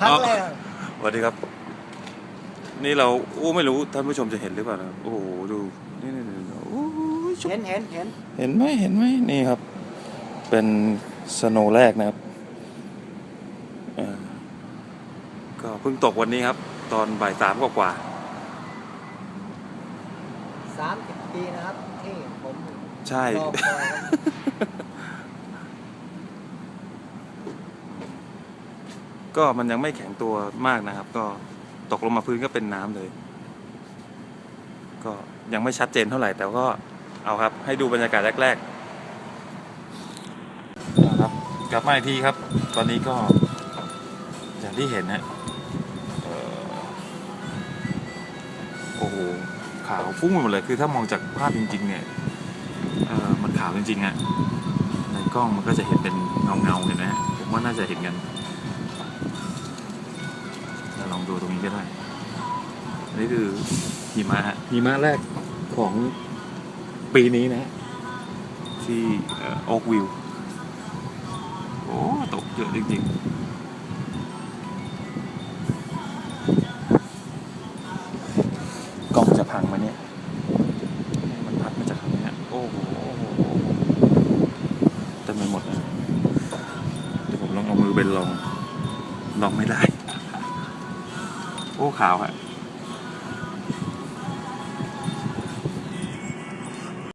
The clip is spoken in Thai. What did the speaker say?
พักเลยอะสวัสดีครับ นี่เราโอ้ไม่รู้ท่านผู้ชมจะเห็นหรือเปล่านะโอ้โหดูนี่นี่นี่โอ้ยชุบเห็นเห็นเห็นเห็นไหมเห็นไหมนี่ครับ เป็นสโนว์แรกนะครับเอ่อก็เพิ่งตกวันนี้ครับ ตอนบ่ายสามกว่าสามสิบปีนะครับที่ผมๆใช่ รอคอยครับ ก็มันยังไม่แข็งตัวมากนะครับ ก็ตกลงมาพื้นก็เป็นน้ำเลย ก็ยังไม่ชัดเจนเท่าไหร่ แต่ก็เอาครับ ให้ดูบรรยากาศแรกๆนะครับกลับมาอีกทีครับ ตอนนี้ก็อย่างที่เห็นนะโอ้โหขาวฟุ้งไปหมดเลยคือถ้ามองจากภาพจริง ๆ เนี่ยมันขาวจริงๆอะในกล้องมันก็จะเห็นเป็นเงาๆเห็นไหมฮะผมว่าน่าจะเห็นกัน ลองดูตรงนี้ก็ได้อันนี้คือหิมะฮะหิมะแรกของปีนี้นะ ที่โอ๊กวิว โอ้ ตกเยอะจริง ๆกล้องจะพังไหมเนี่ย มันพัดมาจากทางนี้ฮะโอ้โหเต็มไปหมดเลยเดี๋ยวผมลองเอามือเบนลอง ลองไม่ได้ โอ้ขาวฮะ